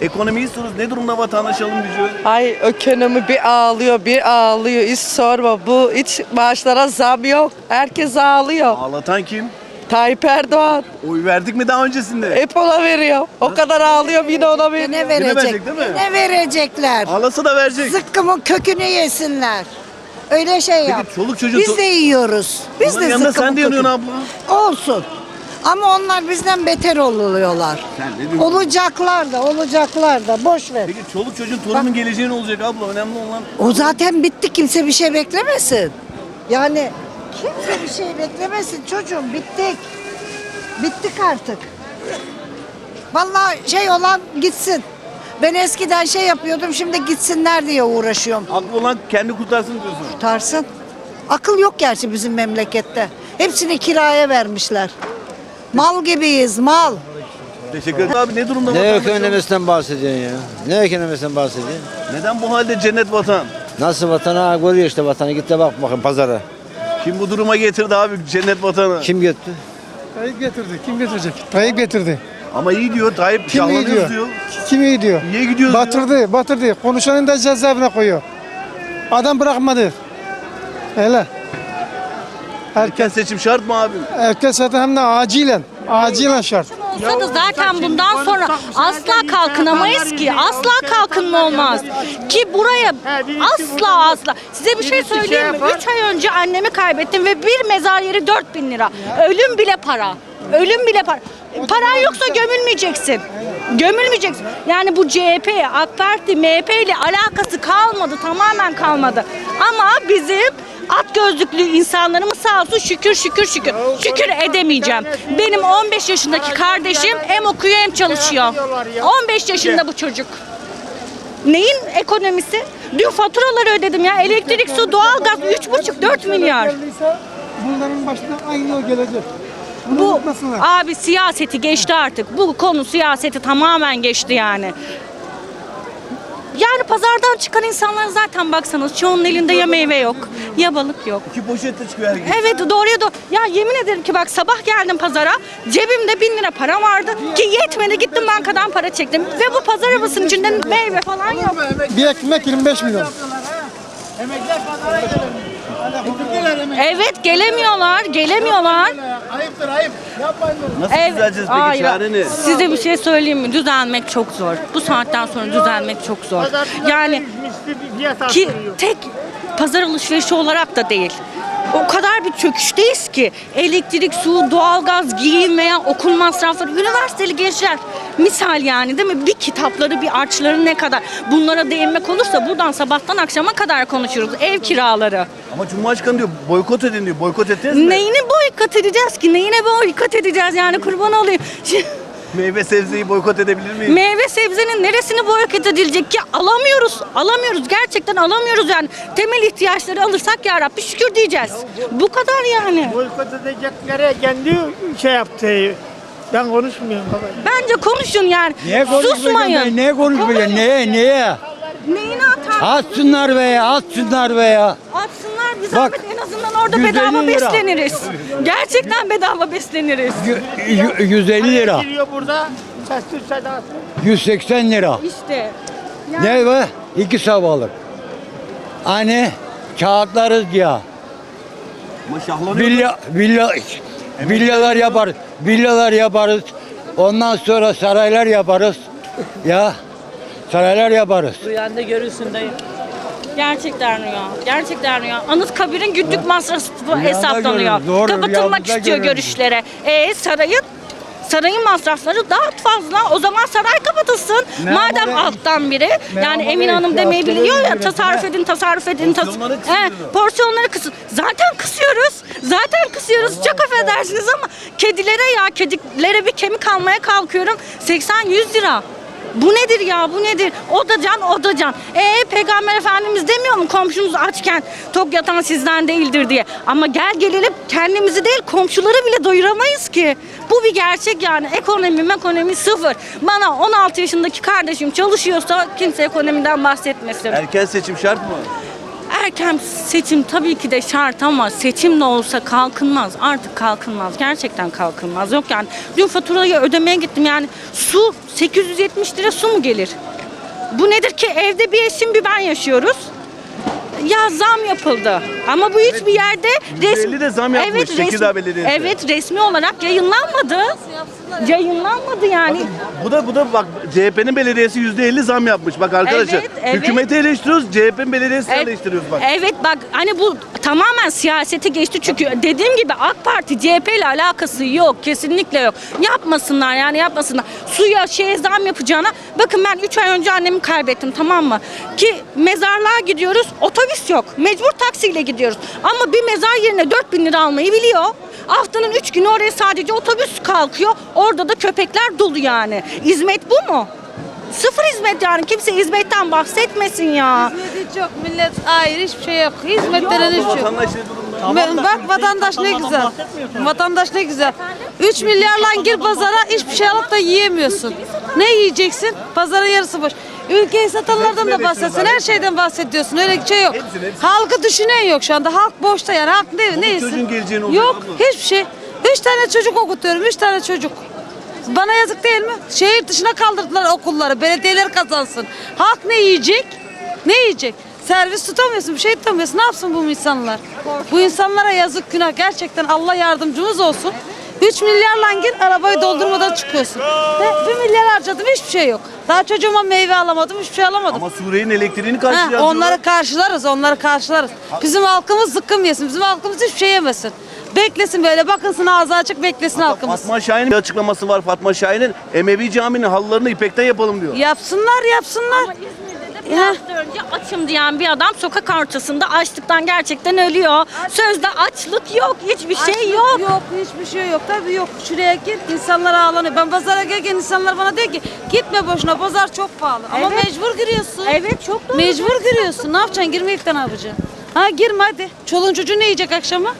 Ekonomiyi soruyoruz. Ne durumda vatandaş alım gücü? Ay ekonomi bir ağlıyor bir ağlıyor hiç sorma bu hiç maaşlara zam yok herkes ağlıyor Ağlatan kim? Tayyip Erdoğan Oy verdik mi daha öncesinde? hep ona veriyor o kadar ağlıyorum yine ona veriyor. Ne Yine verecek? verecek değil mi? Ne verecekler? Ağlasa da verecek. Zıkkımın kökünü yesinler. Öyle şey yap. Peki çoluk çocuğu... Biz de yiyoruz. Biz Onların de yanında zıkkımın sen de yanıyorsun kökünü- abla. Olsun. Ama onlar bizden beter oluyorlar. Sen ne diyorsun? Olacaklar da, olacaklar da. Boş ver. Peki çoluk çocuğun torunun geleceği ne olacak abla? Önemli olan. O zaten bitti. Kimse bir şey beklemesin. Yani kimse bir şey beklemesin çocuğum. Bittik. Bittik artık. Vallahi şey olan gitsin. Ben eskiden şey yapıyordum. Şimdi gitsinler diye uğraşıyorum. Aklı olan kendi kurtarsın diyorsun. Tutarsın. Akıl yok gerçi bizim memlekette. Hepsini kiraya vermişler. Mal gibiyiz, mal. Teşekkür ederim. Abi ne durumda Ne vatandaş ekonomisinden bahsediyorsun ya? Ne ekonomisinden bahsediyorsun? Neden bu halde cennet vatan? Nasıl vatana görüyor işte vatanı git de bak bakın pazara. Kim bu duruma getirdi abi cennet vatanı? Kim götü? Tayyip getirdi. Kim getirecek? Tayyip getirdi. Ama iyi diyor Tayyip Kim iyi şahlanıyoruz diyor? diyor. Kim iyi diyor? Niye gidiyoruz diyor. Batırdı, batırdı. Konuşanın da cezaevine koyuyor. Adam bırakmadı. Öyle. Erken seçim şart mı abi? Herkes zaten hem de acilen. Acilen şart. olsa da zaten bundan sonra asla kalkınamayız ki. Asla kalkınma olmaz. Ki buraya asla asla. Size bir şey söyleyeyim mi? 3 ay önce annemi kaybettim ve bir mezar yeri 4000 lira. Ölüm bile para. Ölüm bile para. Paran yoksa gömülmeyeceksin. Gömülmeyeceksin. Yani bu CHP, AK Parti, MHP ile alakası kalmadı. Tamamen kalmadı. Ama bizim at gözlüklü insanlarımız sağ olsun şükür şükür şükür. Şükür edemeyeceğim. Benim 15 yaşındaki kardeşim hem okuyor hem çalışıyor. 15 yaşında bu çocuk. Neyin ekonomisi? Dün faturaları ödedim ya. Elektrik, su, doğalgaz 3,5-4 milyar. Bunların başına aynı o gelecek. Bu abi siyaseti geçti artık. Bu konu siyaseti tamamen geçti yani. Yani pazardan çıkan insanlar zaten baksanız çoğunun elinde ya meyve yok ya balık yok. İki poşette çıkıyor herkes. Evet doğruya doğru. Ya yemin ederim ki bak sabah geldim pazara. Cebimde bin lira para vardı. Ki yetmedi gittim bankadan para çektim. Ve bu pazar arabasının içinde meyve falan yok. Bir ekmek 25 milyon. Evet gelemiyorlar. Gelemiyorlar. Nasıl Evet. düzeleceğiz peki? Hayır. Çare ne? Size bir şey söyleyeyim mi? Düzelmek çok zor. Bu saatten sonra düzelmek çok zor. Yani ki tek pazar alışverişi olarak da değil. O kadar bir çöküşteyiz ki elektrik, su, doğalgaz, giyim veya okul masrafları, üniversiteli gençler misal yani değil mi? Bir kitapları, bir harçları ne kadar? Bunlara değinmek olursa buradan sabahtan akşama kadar konuşuruz. Ev kiraları. Ama Cumhurbaşkanı diyor boykot edin diyor. Boykot ettiniz mi? Neyini boykot edeceğiz ki? Neyine boykot edeceğiz yani kurban olayım. Meyve sebzeyi boykot edebilir miyiz? Meyve sebzenin neresini boykot edilecek ki? Alamıyoruz. Alamıyoruz. Gerçekten alamıyoruz yani. Temel ihtiyaçları alırsak ya Rabbi şükür diyeceğiz. Bu kadar yani. Boykot edeceklere kendi şey yaptı. Ben konuşmuyorum baba. Bence konuşun yani. Susmayın. Ne konuşmayacaksın? Neye? Neye? Neyini atar? Atsınlar be ya, atsınlar be ya. Bir Bak, zahmet en azından orada 150 bedava lira. besleniriz. Gerçekten bedava besleniriz. Y- y- 150 lira, Giriyor burada. Sesli sedası. 180 lira. İşte. Ne be? İki sabahlık. Hani kağıtlarız ya. Villa, villa, villalar yaparız. Villalar yaparız. Ondan sonra saraylar yaparız. Ya saraylar yaparız. Rüyanda görürsün dayı. Gerçekten rüya. Gerçekten rüya. Anıtkabir'in günlük masrafı hesaplanıyor. doğru, Kapatılmak rüyamızda istiyor görüşlere. E sarayın Sarayın masrafları daha fazla. O zaman saray kapatılsın. Madem alttan biri. Yani Emine Hanım demeyi biliyor ya tasarruf edin, tasarruf edin. tas- Porsiyonları He, kısıyoruz. porsiyonları kısın. Zaten kısıyoruz. Zaten kısıyoruz. Çok affedersiniz ama kedilere ya kedilere bir kemik almaya kalkıyorum. 80-100 lira. Bu nedir ya bu nedir? O da can o da can. Ee peygamber efendimiz demiyor mu komşunuz açken tok yatan sizden değildir diye. Ama gel gelelim kendimizi değil komşuları bile doyuramayız ki. Bu bir gerçek yani ekonomi ekonomi sıfır. Bana 16 yaşındaki kardeşim çalışıyorsa kimse ekonomiden bahsetmesin. Erken seçim şart mı? Erken seçim tabii ki de şart ama seçim de olsa kalkınmaz. Artık kalkınmaz. Gerçekten kalkınmaz. Yok yani dün faturayı ödemeye gittim yani su 870 lira su mu gelir? Bu nedir ki evde bir eşim bir ben yaşıyoruz. Ya zam yapıldı. Ama bu hiçbir yerde %50 de zam yapmış Tekirdağ Belediyesi. Evet resmi olarak yayınlanmadı. Yayınlanmadı yani. Bu da bu da bak CHP'nin belediyesi %50 zam yapmış. Bak arkadaşlar. Evet, evet. Hükümeti eleştiriyoruz, CHP'nin belediyesini Evet, eleştiriyoruz bak. Evet bak hani bu tamamen siyaseti geçti çünkü dediğim gibi AK Parti CHP ile alakası yok kesinlikle yok. Yapmasınlar yani yapmasınlar. Suya şeye zam yapacağına bakın ben 3 ay önce annemi kaybettim tamam mı? Ki mezarlığa gidiyoruz otobüs yok mecbur taksiyle gidiyoruz. Ama bir mezar yerine 4000 lira almayı biliyor. Haftanın 3 günü oraya sadece otobüs kalkıyor. Orada da köpekler dolu yani. Hizmet bu mu? Sıfır hizmet yani kimse hizmetten bahsetmesin ya. Hizmeti çok millet ayrı hiçbir şey yok. Hizmetlerin hiç yok. Ben- Bak vatandaş ne güzel. Vatandaş ne güzel. 3 milyarla gir pazara hiçbir şey alıp da yiyemiyorsun. Ne yiyeceksin? Pazarın yarısı boş. Ülkeyi satanlardan da bahsetsin. Her şeyden bahsediyorsun. Öyle bir şey yok. Hepsini, hepsini. Halkı düşünen yok şu anda. Halk boşta yani. Halk ne, ne çocuğun geleceğini oluyor Yok. abla. Hiçbir şey. Üç tane çocuk okutuyorum. Üç tane çocuk. Bana yazık değil mi? Şehir dışına kaldırdılar okulları. Belediyeler kazansın. Halk ne yiyecek? Ne yiyecek? Servis tutamıyorsun, bir şey tutamıyorsun. Ne yapsın bu insanlar? Bu insanlara yazık günah. Gerçekten Allah yardımcımız olsun. 3 milyarla git arabayı doldurmadan çıkıyorsun. Ve 1 milyar harcadım hiçbir şey yok. Daha çocuğuma meyve alamadım, hiçbir şey alamadım. Ama Suriye'nin elektriğini Ha, karşılayacağız. onları karşılarız, onları karşılarız. Bizim halkımız zıkkım yesin, bizim halkımız hiçbir şey yemesin. Beklesin böyle, bakınsın ağzı açık beklesin halkımız. Fatma Şahin'in bir açıklaması var. Fatma Şahin'in Emevi Camii'nin halılarını ipekten yapalım diyor. Yapsınlar, yapsınlar. Bir hafta önce açım diyen bir adam sokak ortasında açlıktan gerçekten ölüyor. Sözde açlık yok, hiçbir şey yok. Yok, hiçbir şey yok. Tabii yok. Şuraya git, insanlar ağlanıyor. Ben pazara gelirken insanlar bana diyor ki, gitme boşuna, pazar çok pahalı. Ama Evet. mecbur giriyorsun. Evet çok doğru. Mecbur giriyorsun. Ne yapacaksın? Girmeyip de ne yapacaksın? Ha girme hadi. Çoluğun çocuğun ne yiyecek akşama?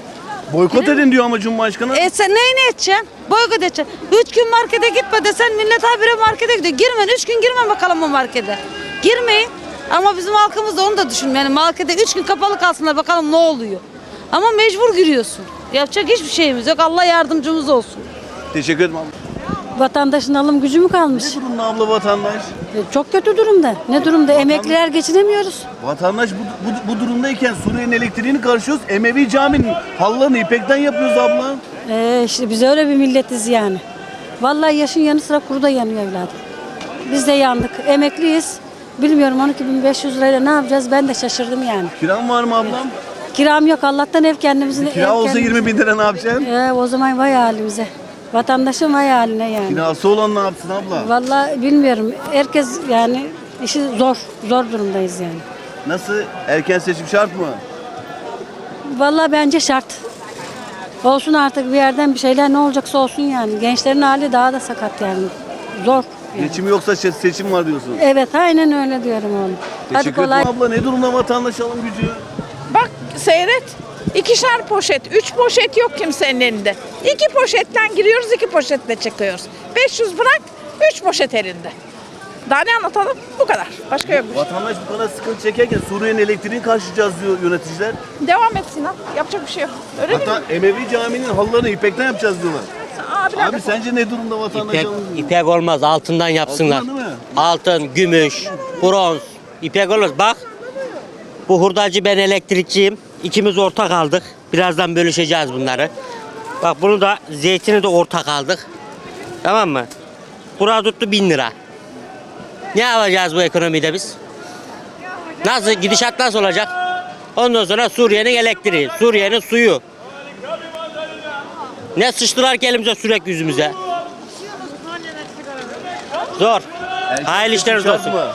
Boykot edin diyor ama Cumhurbaşkanı. E sen neyini edeceksin? Boykot edeceksin. Üç gün markete gitme desen millet habire markete gidiyor. Girmen. Üç gün girme bakalım o markete. Girmeyin. Ama bizim halkımız da onu da düşünmüyor. Yani markete üç gün kapalı kalsınlar bakalım ne oluyor. Ama mecbur giriyorsun. Yapacak hiçbir şeyimiz yok. Allah yardımcımız olsun. Teşekkür ederim abla. Vatandaşın alım gücü mü kalmış? Ne durumda abla vatandaş? E, Çok kötü durumda. Ne durumda? Emekliler geçinemiyoruz. Vatandaş bu, bu, bu durumdayken Suriye'nin elektriğini karşılıyoruz. Emevi Camii'nin halılarını ipekten yapıyoruz abla. E, işte biz öyle bir milletiz yani. Vallahi yaşın yanı sıra kuru da yanıyor evladım. Biz de yandık. Emekliyiz. Bilmiyorum 12.500 lirayla ne yapacağız ben de şaşırdım yani. Kiran var mı ablam? Kiram yok Allah'tan ev kendimizin. Kira ev olsa kendimiz- 20 bin lira ne yapacaksın? E, o zaman vay halimize. Vatandaşın vay haline yani. Kirası olan ne yapsın abla? Vallahi bilmiyorum. Herkes yani işi zor. Zor durumdayız yani. Nasıl? Erken seçim şart mı? Vallahi bence şart. Olsun artık bir yerden bir şeyler ne olacaksa olsun yani. Gençlerin hali daha da sakat yani. Zor. Yani. Geçim yoksa se- seçim var diyorsun. Evet aynen öyle diyorum oğlum. Hadi Teşekkür kolay. ederim abla. Ne durumda vatandaş alım gücü? Bak seyret. İkişer poşet, üç poşet yok kimsenin elinde. İki poşetten giriyoruz, iki poşetle çıkıyoruz. 500 bırak, üç poşet elinde. Daha ne anlatalım? Bu kadar. Başka yok. Vatandaş bu kadar sıkıntı çekerken Suriye'nin elektriğini karşılayacağız diyor yöneticiler. Devam et Sinan. Yapacak bir şey yok. Öyle değil mi? Hatta Emevi Camii'nin halılarını ipekten yapacağız diyorlar. Abiler Abi sence ne durumda vatandaş İpek, gücü? ipek olmaz altından yapsınlar. Altından değil mi? Altın, gümüş, bronz, ipek olmaz. Bak bu hurdacı ben elektrikçiyim. İkimiz ortak aldık. Birazdan bölüşeceğiz bunları. Bak bunu da zeytini de ortak aldık. Tamam mı? Burası tuttu bin lira. Ne yapacağız bu ekonomide biz? Nasıl gidişat nasıl olacak? Ondan sonra Suriye'nin elektriği, Suriye'nin suyu. Ne sıçtılar ki elimize sürekli yüzümüze. Zor. Hayırlı işleriniz olsun. mı?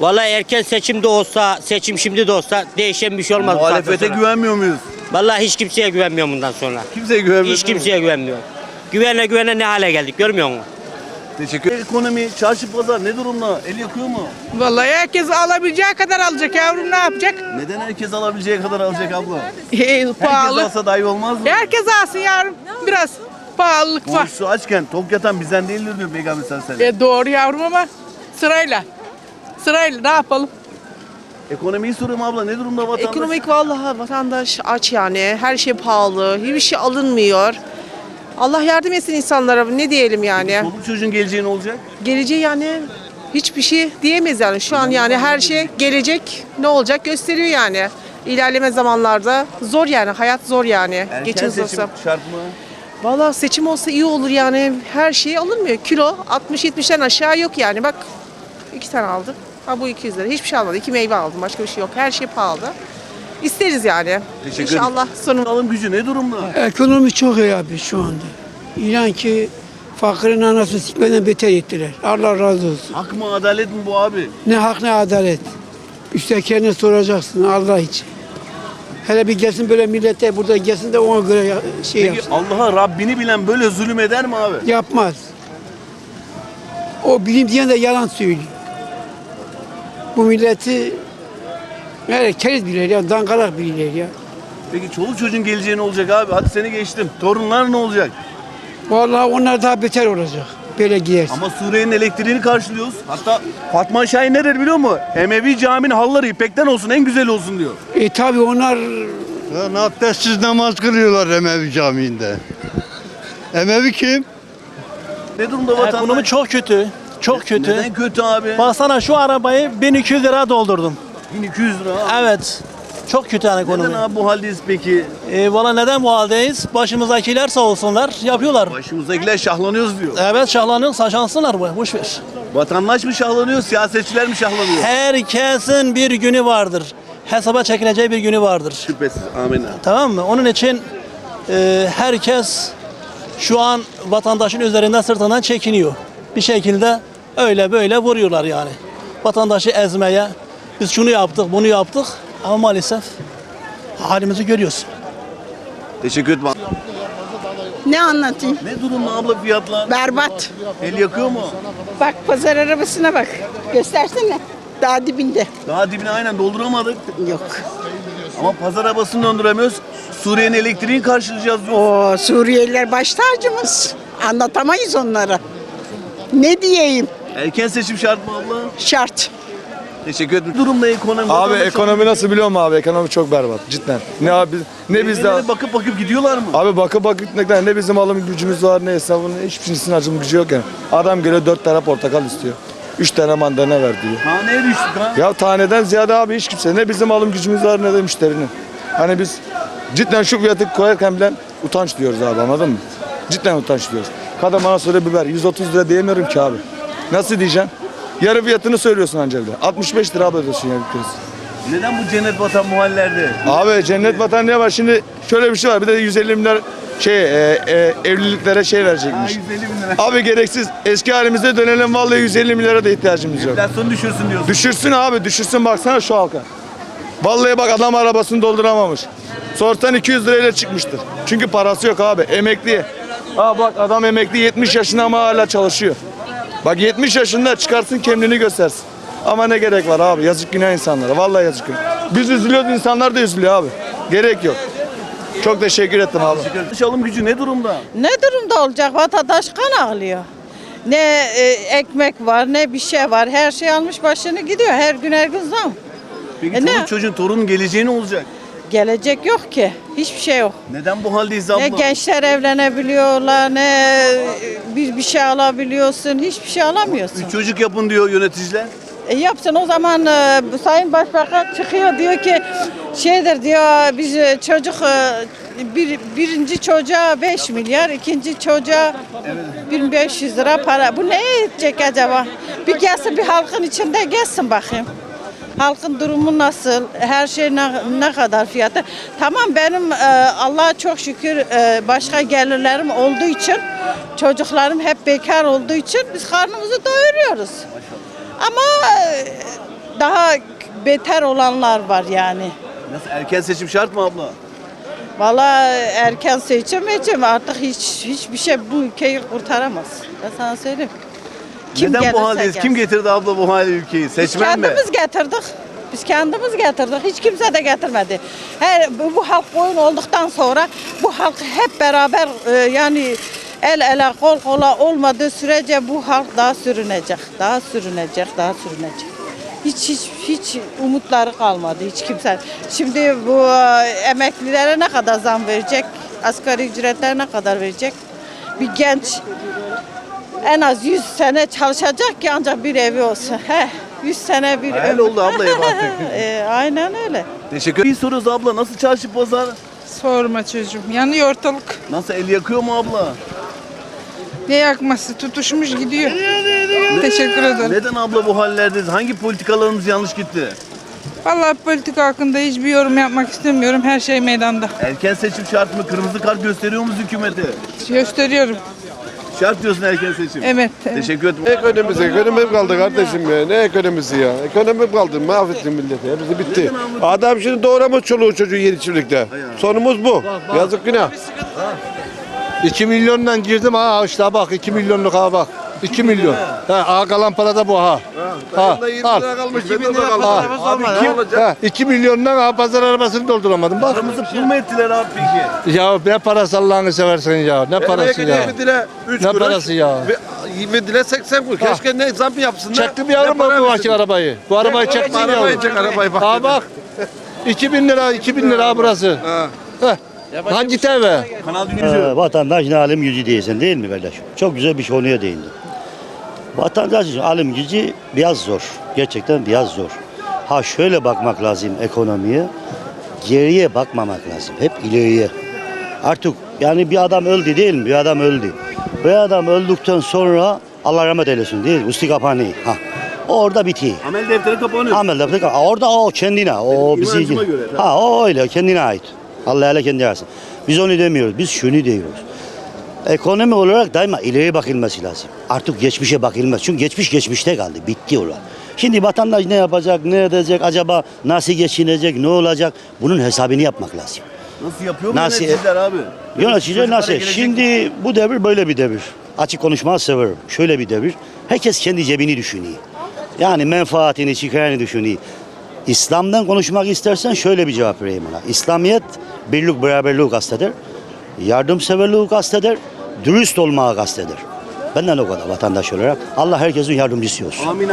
Vallahi erken seçimde olsa, seçim şimdi de olsa değişen bir şey olmaz. Muhalefete güvenmiyor muyuz? Vallahi hiç kimseye güvenmiyorum bundan sonra. Kimseye güvenmiyor. Hiç kimseye güvenmiyorum. Güvene güvene ne hale geldik görmüyor musun? Teşekkür Ekonomi, çarşı pazar ne durumda? El yakıyor mu? Vallahi herkes alabileceği kadar alacak yavrum ne yapacak? Neden herkes alabileceği kadar alacak abla? Ee, Herkes alsa daha iyi olmaz mı? Herkes alsın yavrum. Biraz pahalılık Borçlu açken tok yatan bizden değildir diyor Peygamber sallallahu aleyhi ve sellem. E doğru yavrum ama sırayla. Sırayla ne yapalım? Ekonomiyi soruyorum abla ne durumda vatandaş? Ekonomik vallahi vatandaş aç yani. Her şey pahalı. Hiçbir şey alınmıyor. Allah yardım etsin insanlara. Ne diyelim yani. Çoluk çocuğun geleceği ne olacak? Geleceği yani hiçbir şey diyemeyiz yani. Şu an yani her şey gelecek ne olacak gösteriyor yani. İlerleme zamanlarda zor yani. Hayat zor yani. Erken Geçin seçim olsa. şart mı? Valla seçim olsa iyi olur yani. Her şey alınmıyor. Kilo 60-70'den aşağı yok yani. Bak iki tane aldım. Ha bu 200 lira. Hiçbir şey almadım. İki meyve aldım. Başka bir şey yok. Her şey pahalı. İsteriz yani. Teşekkür ederim. İnşallah sonunda. Alım gücü ne durumda? Ekonomi çok iyi abi şu anda. İnan ki fakirin anasını sikmeden beter ettiler. Allah razı olsun. Hak mı adalet mi bu abi? Ne hak ne adalet. İşte kendine soracaksın Allah için. Hele bir gelsin böyle millete burada gelsin de ona göre ya- şey Peki yapsın. Allah'a Rabbini bilen böyle zulüm eder mi abi? Yapmaz. O bilim diyen de yalan söylüyor. Bu milleti yani keriz bilirler ya, dangalak bilirler ya. Peki çoluk çocuğun geleceği ne olacak abi? Hadi seni geçtim. Torunlar ne olacak? Vallahi onlar daha beter olacak. Böyle gidersin. Ama Suriye'nin elektriğini karşılıyoruz. Hatta Fatma Şahin ne der biliyor musun? Emevi caminin halları ipekten olsun en güzel olsun diyor. E tabi onlar Lan abdestsiz namaz kılıyorlar Emevi Camii'nde. Emevi kim? Ne durumda vatandaş? Ekonomi çok kötü. Çok kötü. Neden kötü abi? Baksana şu arabayı 1200 lira doldurdum. 1200 lira. Evet. Çok kötü yani ekonomi. Neden abi bu haldeyiz peki? E, Valla neden bu haldeyiz? Başımızdakiler sağ olsunlar yapıyorlar. Başımızdakiler şahlanıyoruz diyor. Evet şahlanıyor, saçansınlar bu. Boş ver. Vatandaş mı şahlanıyor, siyasetçiler mi şahlanıyor? Herkesin bir günü vardır. Hesaba çekileceği bir günü vardır. Şüphesiz. Amin. Tamam mı? Onun için e, herkes şu an vatandaşın üzerinden sırtından çekiniyor. Bir şekilde öyle böyle vuruyorlar yani. Vatandaşı ezmeye. Biz şunu yaptık, bunu yaptık ama maalesef halimizi görüyorsun. Teşekkür ederim. Ne anlatayım? Ne durumda abla fiyatlar? Berbat. El yakıyor mu? Bak pazar arabasına bak. Göstersene. Daha dibinde. Daha dibine aynen dolduramadık. Yok. Ama pazar arabasını döndüremiyoruz. Suriye'nin elektriğini karşılayacağız diyor. O Suriyeliler baş tacımız. Anlatamayız onlara. Ne diyeyim? Erken seçim şart mı abla? Şart. Teşekkür ederim. Durumda ekonomi. Abi vatandaş- ekonomi nasıl biliyor musun abi? Ekonomi çok berbat cidden. Ne abi ne bizde bakıp bakıp gidiyorlar mı? Abi bakıp bakıp gitmekten ne bizim alım gücümüz var ne hesabın hiçbir şeysin acım gücü yok yani. Adam geliyor dört tane portakal istiyor. Üç tane mandalina ver diyor. Haneye düştük ha. Ya taneden ziyade abi hiç kimse ne bizim alım gücümüz var ne de müşterinin. Hani biz cidden şu fiyatı koyarken bile utanç diyoruz abi anladın mı? Cidden utanç diyoruz. Kadın bana söyle biber 130 lira diyemiyorum ki abi. Nasıl diyeceksin? Yarı fiyatını söylüyorsun ancak bir de. 65 lira abi ödüyorsun yarı kilosu. Neden bu cennet vatan muhallerde? Abi cennet vatan ne var? Şimdi şöyle bir şey var. Bir de 150 milyar şey e, e, evliliklere şey Ha, verecekmiş. 150 bin lira. Abi gereksiz. Eski halimize dönelim vallahi 150 milyara da ihtiyacımız yok. Enflasyonu düşürsün diyorsun. Düşürsün abi düşürsün baksana şu halka. Vallahi bak adam arabasını dolduramamış. Sorsan 200 lirayla çıkmıştır. Çünkü parası yok abi emekli. Ha bak adam emekli 70 yaşında ama hala çalışıyor. Bak 70 yaşında çıkarsın kendini göstersin. Ama ne gerek var abi yazık günah insanlara vallahi yazık günah. Biz üzülüyoruz insanlar da üzülüyor abi. Gerek yok. Çok teşekkür ettim abi. Dış alım gücü ne durumda? Ne durumda olacak? Vatandaş kan ağlıyor. Ne e, ekmek var, ne bir şey var. Her şey almış başını gidiyor. Her gün her gün zam. Peki E ne? çoluk çocuğun torunun geleceği ne olacak? Gelecek yok ki. Hiçbir şey yok. Neden bu haldeyiz abla? Ne gençler evlenebiliyorlar, ne bir, bir şey alabiliyorsun. Hiçbir şey alamıyorsun. Üç çocuk yapın diyor yöneticiler. E yapsın o zaman e, Sayın Başbakan çıkıyor diyor ki şeydir diyor biz e, çocuk e, bir, birinci çocuğa 5 milyar, ikinci çocuğa 1500 lira para. Bu ne edecek acaba? Bir gelsin bir halkın içinde gelsin bakayım. Halkın durumu nasıl? Her şey ne, ne kadar fiyatı? Tamam benim e, Allah'a çok şükür e, başka gelirlerim olduğu için çocuklarım hep bekar olduğu için biz karnımızı doyuruyoruz. Ama e, daha beter olanlar var yani. Nasıl erken seçim şart mı abla? Valla erken seçim için artık hiç hiçbir şey bu ülkeyi kurtaramaz. Ben sana söyleyeyim. Neden gelirse bu haldeyiz? Kim getirdi abla bu hale ülkeyi? Biz Seçmen mi? kendimiz getirdik. Biz kendimiz getirdik. Hiç kimse de getirmedi. Her bu, bu halk boyun olduktan sonra bu halk hep beraber e, yani el ele kol kola olmadığı sürece bu halk daha sürünecek. Daha sürünecek, daha sürünecek. Hiç hiç hiç umutları kalmadı hiç kimse. Şimdi bu e, emeklilere ne kadar zam verecek? Asgari ücretler ne kadar verecek? Bir genç en az 100 sene çalışacak ki ancak bir evi olsun. Heh, 100 sene bir Hayal ömür. oldu abla ev artık. E, aynen öyle. Teşekkür ederim. Bir soruyoruz abla nasıl çarşı pazar? Sorma çocuğum. Yanıyor ortalık. Nasıl el yakıyor mu abla? Ne yakması? Tutuşmuş gidiyor. Teşekkür ederim. Neden abla bu hallerdeyiz? Hangi politikalarımız yanlış gitti? Vallahi politika hakkında hiçbir yorum yapmak istemiyorum. Her şey meydanda. Erken seçim şart mı? Kırmızı kart gösteriyor muyuz hükümete? Gösteriyorum. Şart diyorsun erken seçim. Evet. evet. Teşekkür ederim. Ekonomisi, ekonomi kaldı kardeşim ya. Ne ekonomisi ya? Ekonomi kaldı. Mahvettin milleti. Hepsi bitti. Adam şimdi doğramış çoluğu çocuğu yedi çiftlikte. Sonumuz bu. Yazık günah. 2 milyondan girdim ha işte bak 2 milyonluk ha bak. 2 milyon. Ha, ha kalan para da bu ha. Ha, al. kalmış. 2000 lira kalmış. Abi kim? Ha, 2 milyondan ha pazar arabasını dolduramadım bak. Paramızı pul mu ettiler abi peki? Ya ne parası Allah'ını seversen ya. Ne parası ya. Ne parası ya. 20 dile 80 kuruş. Keşke ne zam yapsınlar. Çektim yavrum bu vakit arabayı. Bu arabayı çektim yavrum. çek arabayı bak. Ha bak. 2000 lira, 2000 lira burası. Heh. Hangi TV? Kanal Dünya. vatandaş ne alım gücü değilsin değil mi kardeşim? Çok güzel bir konuya değindi. Vatandaş için alım gücü biraz zor. Gerçekten biraz zor. Ha şöyle bakmak lazım ekonomiye. Geriye bakmamak lazım. Hep ileriye. Artık yani bir adam öldü değil mi? Bir adam öldü. Bir adam öldükten sonra Allah rahmet eylesin değil mi? Üstü kapanıyor. Ha. Orada bitiyor. Amel defteri kapanıyor. Amel defter orada o kendine o bizi inancıma göre, ha o öyle kendine ait. Allah hele kendi arasın. Biz onu demiyoruz. Biz şunu diyoruz. Ekonomi olarak daima ileriye bakılması lazım. Artık geçmişe bakılmaz. Çünkü geçmiş geçmişte kaldı. Bitti olan. Şimdi vatandaş ne yapacak, ne edecek, acaba nasıl geçinecek, ne olacak? Bunun hesabını yapmak lazım. Nasıl yapıyor Nasıl- yöneticiler abi? Yöneticiler nasıl? Şimdi bu devir böyle bir devir. Açık konuşmayı severim. Şöyle bir devir. Herkes kendi cebini düşünüyor. Yani menfaatini, çıkarını düşünüyor. İslam'dan konuşmak istersen şöyle bir cevap vereyim ona. İslamiyet birlik beraberliği kasteder. Yardımseverliği kasteder. Dürüst olmayı kasteder. Benden o kadar vatandaş olarak. Allah herkesin yardımcısı olsun. Amin